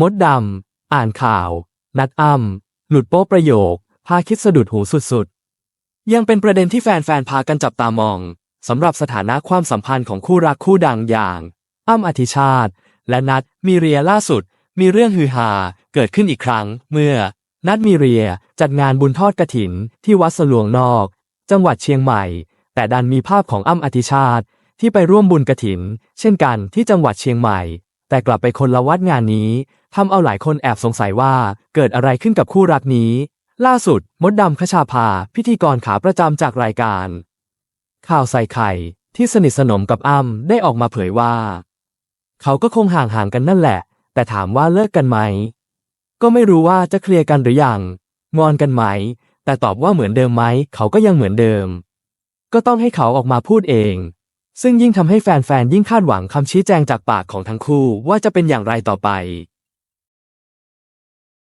มดดำ อ่านข่าว นัดอ้ำหลุดโป๊ประโยค พาคิดสะดุดหูสุดๆ ยังเป็นประเด็นที่แฟนๆ พากันจับตามองสำหรับสถานะความสัมพันธ์ของคู่รักคู่ดังอย่าง อ้ำอธิชาติ และนัดมีเรียล่าสุด มีเรื่องฮือฮาเกิดขึ้นอีกครั้ง เมื่อ นัดมีเรียจัดงานบุญทอดกระถินที่วัดสลวงนอก จังหวัดเชียงใหม่ แต่ดันมีภาพของอ้ำอธิชาติที่ไปร่วมบุญกระถิน เช่นกันที่จังหวัดเชียงใหม่ แต่กลับไปคนละวัดงานนี้ทำเอาหลายคนแอบสงสัยว่าเกิดอะไรขึ้นกับคู่รักนี้ ล่าสุด มดดำคชาภา พิธีกรขาประจำจากรายการ ข่าวใส่ไข่ ที่สนิทสนมกับอ้ำได้ออกมาเผยว่า เขาก็คงห่างๆกันนั่นแหละ แต่ถามว่าเลิกกันไหม ก็ไม่รู้ว่าจะเคลียร์กันหรือยังงอนกันไหม แต่ตอบว่าเหมือนเดิมไหม เขาก็ยังเหมือนเดิม ก็ต้องให้เขาออกมาพูดเอง ซึ่งยิ่งทำให้แฟนๆ ยิ่งคาดหวังคำชี้แจงจากปากของทั้งคู่ว่าจะเป็นอย่างไรต่อไป